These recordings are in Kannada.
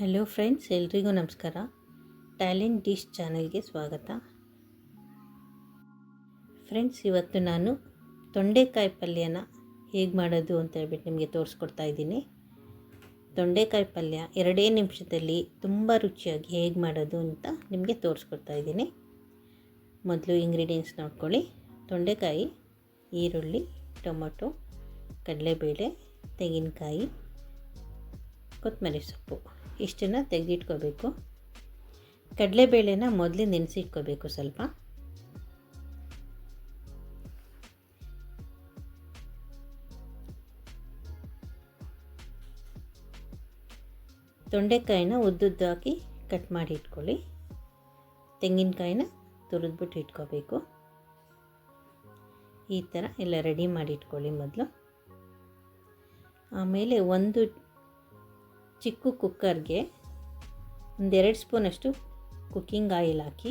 ಹಲೋ ಫ್ರೆಂಡ್ಸ್ ಎಲ್ರಿಗೂ ನಮಸ್ಕಾರ. ಟ್ಯಾಲೆಂಟ್ ಡಿಶ್ ಚಾನಲ್ಗೆ ಸ್ವಾಗತ. ಫ್ರೆಂಡ್ಸ್ ಇವತ್ತು ನಾನು ತೊಂಡೆಕಾಯಿ ಪಲ್ಯನ ಹೇಗೆ ಮಾಡೋದು ಅಂತ ಹೇಳ್ಬಿಟ್ಟು ನಿಮಗೆ ತೋರಿಸ್ಕೊಡ್ತಾ ಇದ್ದೀನಿ. ತೊಂಡೆಕಾಯಿ ಪಲ್ಯ ಎರಡೇ ನಿಮಿಷದಲ್ಲಿ ತುಂಬ ರುಚಿಯಾಗಿ ಹೇಗೆ ಮಾಡೋದು ಅಂತ ನಿಮಗೆ ತೋರಿಸ್ಕೊಡ್ತಾ ಇದ್ದೀನಿ. ಮೊದಲು ಇಂಗ್ರೀಡಿಯೆಂಟ್ಸ್ ನೋಡ್ಕೊಳ್ಳಿ. ತೊಂಡೆಕಾಯಿ, ಈರುಳ್ಳಿ, ಟೊಮೊಟೊ, ಕಡಲೆಬೇಳೆ, ತೆಂಗಿನಕಾಯಿ, ಕೊತ್ತಂಬರಿ ಸೊಪ್ಪು. ಇಷ್ಟನ್ನು ತೆಗೆದಿಟ್ಕೋಬೇಕು. ಕಡಲೆಬೇಳೆನ ಮೊದಲೇ ನೆನೆಸಿಟ್ಕೋಬೇಕು ಸ್ವಲ್ಪ. ತೊಂಡೆಕಾಯಿನ ಉದ್ದುದ್ದಾಗಿ ಕಟ್ ಮಾಡಿ ಇಟ್ಕೊಳ್ಳಿ. ತೆಂಗಿನಕಾಯಿನ ತುರಿದ್ಬಿಟ್ಟು ಇಟ್ಕೋಬೇಕು. ಈ ಥರ ಎಲ್ಲ ರೆಡಿ ಮಾಡಿ ಇಟ್ಕೊಳ್ಳಿ ಮೊದಲು. ಆಮೇಲೆ ಒಂದು ಚಿಕ್ಕ ಕುಕ್ಕರ್ಗೆ ಒಂದೆರಡು ಸ್ಪೂನಷ್ಟು ಕುಕ್ಕಿಂಗ್ ಆಯಿಲ್ ಹಾಕಿ.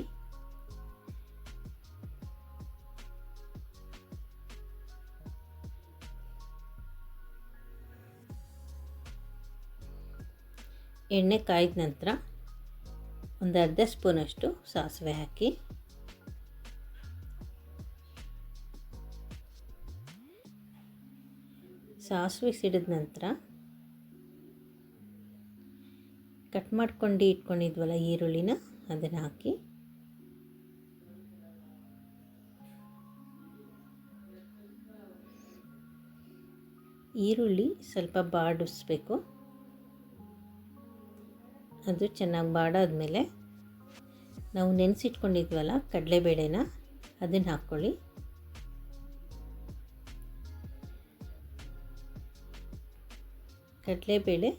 ಎಣ್ಣೆ ಕಾಯ್ದ ನಂತರ ಒಂದು ಅರ್ಧ ಸ್ಪೂನಷ್ಟು ಸಾಸಿವೆ ಹಾಕಿ. ಸಾಸಿವೆ ಸಿಡಿದ ನಂತರ ಕಟ್ ಮಾಡ್ಕೊಂಡು ಇಟ್ಕೊಂಡಿದ್ವಲ್ಲ ಈರುಳ್ಳಿನ, ಅದನ್ನು ಹಾಕಿ. ಈರುಳ್ಳಿ ಸ್ವಲ್ಪ ಬಾಡಿಸ್ಬೇಕು. ಅದು ಚೆನ್ನಾಗಿ ಬಾಡಾದ್ಮೇಲೆ ನಾವು ನೆನೆಸಿಟ್ಕೊಂಡಿದ್ವಲ್ಲ ಕಡಲೆಬೇಳೆನ, ಅದನ್ನು ಹಾಕ್ಕೊಳ್ಳಿ. ಕಡಲೆಬೇಳೆ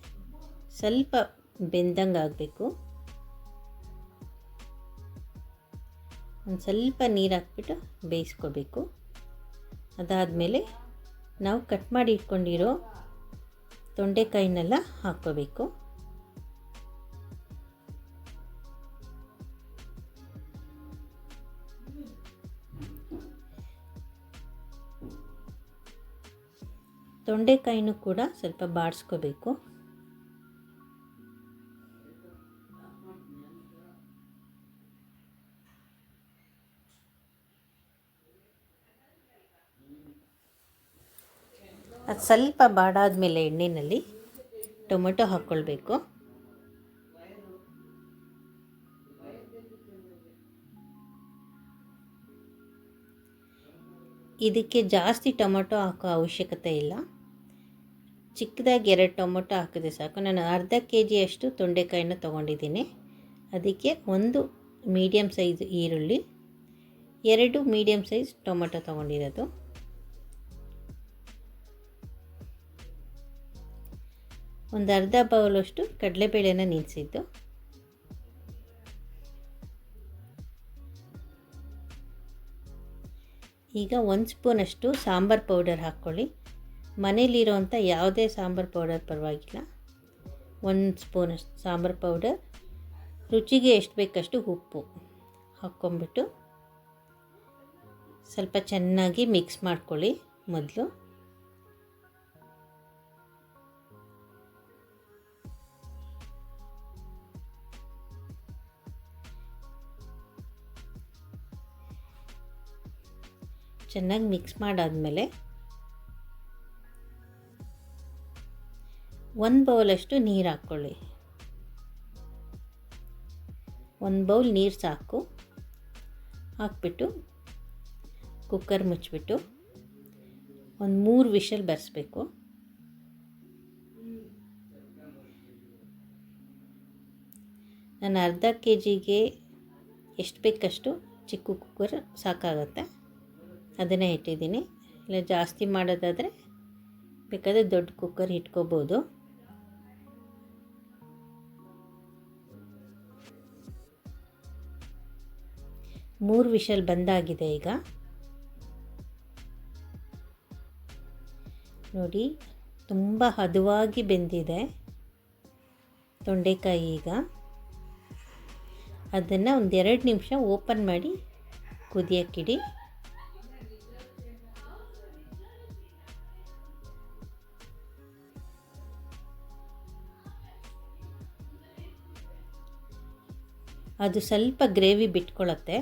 ಸ್ವಲ್ಪ ಬೆಂದಂಗೆ ಆಗಬೇಕು ಒಂದು ಸ್ವಲ್ಪ ನೀರು ಹಾಕ್ಬಿಟ್ಟು ಬೇಯಿಸ್ಕೋಬೇಕು. ಅದಾದಮೇಲೆ ನಾವು ಕಟ್ ಮಾಡಿ ಇಟ್ಕೊಂಡಿರೋ ತೊಂಡೆಕಾಯಿನೆಲ್ಲ ಹಾಕ್ಕೋಬೇಕು. ತೊಂಡೆಕಾಯಿನೂ ಕೂಡ ಸ್ವಲ್ಪ ಬಾಡಿಸ್ಕೋಬೇಕು ಅದು ಸ್ವಲ್ಪ ಬಾಡಾದ್ಮೇಲೆ ಎಣ್ಣೆಯಲ್ಲಿ ಟೊಮೆಟೊ ಹಾಕ್ಕೊಳ್ಬೇಕು. ಇದಕ್ಕೆ ಜಾಸ್ತಿ ಟೊಮೊಟೊ ಹಾಕೋ ಅವಶ್ಯಕತೆ ಇಲ್ಲ. ಚಿಕ್ಕದಾಗಿ ಎರಡು ಟೊಮೊಟೊ ಹಾಕಿದೆ ಸಾಕು. ನಾನು ಅರ್ಧ ಕೆ ಜಿಯಷ್ಟು ತೊಂಡೆಕಾಯಿನ ತೊಗೊಂಡಿದ್ದೀನಿ. ಅದಕ್ಕೆ ಒಂದು ಮೀಡಿಯಮ್ ಸೈಜ್ ಈರುಳ್ಳಿ, ಎರಡು ಮೀಡಿಯಮ್ ಸೈಜ್ ಟೊಮೊಟೊ ತೊಗೊಂಡಿರೋದು. ಒಂದು ಅರ್ಧ ಬೌಲಷ್ಟು ಕಡಲೆಬೇಳೆನ ನೆನೆಸಿದ್ದು ಈಗ ಒಂದು ಸ್ಪೂನಷ್ಟು ಸಾಂಬಾರು ಪೌಡರ್ ಹಾಕ್ಕೊಳ್ಳಿ. ಮನೇಲಿರೋವಂಥ ಯಾವುದೇ ಸಾಂಬಾರು ಪೌಡರ್ ಪರವಾಗಿಲ್ಲ. ಒಂದು ಸ್ಪೂನಷ್ಟು ಸಾಂಬಾರು ಪೌಡರ್. ರುಚಿಗೆ ಎಷ್ಟು ಬೇಕಷ್ಟು ಉಪ್ಪು ಹಾಕ್ಕೊಂಬಿಟ್ಟು ಸ್ವಲ್ಪ ಚೆನ್ನಾಗಿ ಮಿಕ್ಸ್ ಮಾಡ್ಕೊಳ್ಳಿ ಮೊದಲು. ಚೆನ್ನಾಗಿ ಮಿಕ್ಸ್ ಮಾಡಾದಮೇಲೆ ಒಂದು ಬೌಲಷ್ಟು ನೀರು ಹಾಕ್ಕೊಳ್ಳಿ. ಒಂದು ಬೌಲ್ ನೀರು ಸಾಕು. ಹಾಕ್ಬಿಟ್ಟು ಕುಕ್ಕರ್ ಮುಚ್ಚಿಬಿಟ್ಟು ಒಂದು ಮೂರು ವಿಷಲ್ ಬರೆಸ್ಬೇಕು. ನಾನು ಅರ್ಧ ಕೆ ಜಿಗೆ ಎಷ್ಟು ಬೇಕಷ್ಟು ಚಿಕ್ಕ ಕುಕ್ಕರ್ ಸಾಕಾಗತ್ತೆ. ಅದನ್ನೇ ಇಟ್ಟಿದ್ದೀನಿ. ಇಲ್ಲ, ಜಾಸ್ತಿ ಮಾಡೋದಾದರೆ ಬೇಕಾದರೆ ದೊಡ್ಡ ಕುಕ್ಕರ್ ಇಟ್ಕೋಬೋದು. ಮೂರು ವಿಷಲ್ ಬಂದಾಗಿದೆ ಈಗ. ನೋಡಿ, ತುಂಬ ಹದವಾಗಿ ಬೆಂದಿದೆ ತೊಂಡೆಕಾಯಿ ಈಗ. ಅದನ್ನು ಒಂದೆರಡು ನಿಮಿಷ ಓಪನ್ ಮಾಡಿ ಕುದಿಯೋಕ್ಕಿಡಿ. ಅದು ಸ್ವಲ್ಪ ಗ್ರೇವಿ ಬಿಟ್ಕೊಳ್ಳುತ್ತೆ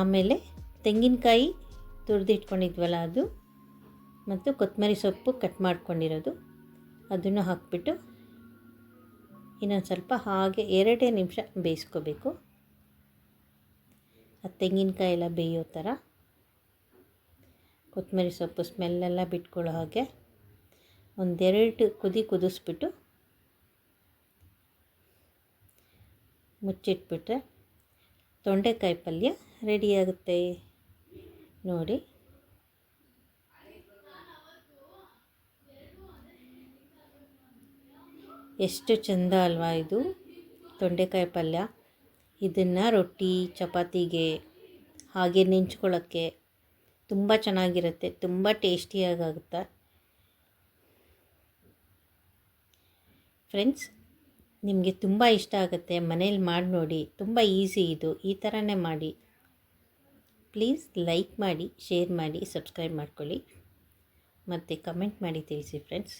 ಆಮೇಲೆ ತೆಂಗಿನಕಾಯಿ ತುರಿದಿಟ್ಕೊಂಡಿದ್ವಲ್ಲ ಅದು, ಮತ್ತು ಕೊತ್ತಂಬರಿ ಸೊಪ್ಪು ಕಟ್ ಮಾಡ್ಕೊಂಡಿರೋದು. ಅದನ್ನು ಹಾಕ್ಬಿಟ್ಟು ಇನ್ನೊಂದು ಸ್ವಲ್ಪ ಹಾಗೆ ಎರಡೇ ನಿಮಿಷ ಬೇಯಿಸ್ಕೋಬೇಕು. ಆ ತೆಂಗಿನಕಾಯಿ ಎಲ್ಲ ಬೇಯೋ ಥರ. ಕೊತ್ತಂಬರಿ ಸೊಪ್ಪು ಸ್ಮೆಲ್ಲೆಲ್ಲ ಬಿಟ್ಕೊಳ್ಳೋ ಹಾಗೆ ಒಂದೆರಡು ಕುದಿ ಕುದಿಸ್ಬಿಟ್ಟು ಮುಚ್ಚಿಟ್ಬಿಟ್ರೆ ತೊಂಡೆಕಾಯಿ ಪಲ್ಯ ರೆಡಿಯಾಗುತ್ತೆ. ನೋಡಿ. ಎಷ್ಟು ಚಂದ ಅಲ್ವಾ ಇದು ತೊಂಡೆಕಾಯಿ ಪಲ್ಯ. ಇದನ್ನು ರೊಟ್ಟಿ, ಚಪಾತಿಗೆ ಹಾಗೆ ನೆಂಚ್ಕೊಳ್ಳೋಕ್ಕೆ ತುಂಬ ಚೆನ್ನಾಗಿರುತ್ತೆ, ತುಂಬ ಟೇಸ್ಟಿಯಾಗುತ್ತೆ ಫ್ರೆಂಡ್ಸ್ ನಿಮಗೆ ತುಂಬ ಇಷ್ಟ ಆಗುತ್ತೆ, ಮನೇಲಿ ಮಾಡಿ ನೋಡಿ, ತುಂಬ ಈಸಿ ಇದು, ಈ ಥರನೇ ಮಾಡಿ. ಪ್ಲೀಸ್ ಲೈಕ್ ಮಾಡಿ, ಶೇರ್ ಮಾಡಿ, ಸಬ್ಸ್ಕ್ರೈಬ್ ಮಾಡ್ಕೊಳ್ಳಿ. ಮತ್ತು ಕಮೆಂಟ್ ಮಾಡಿ ತಿಳಿಸಿ ಫ್ರೆಂಡ್ಸ್.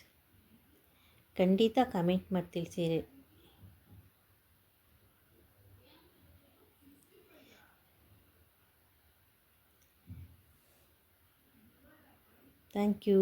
ಖಂಡಿತ ಕಮೆಂಟ್ ಮಾಡಿ ತಿಳಿಸಿ. Thank you.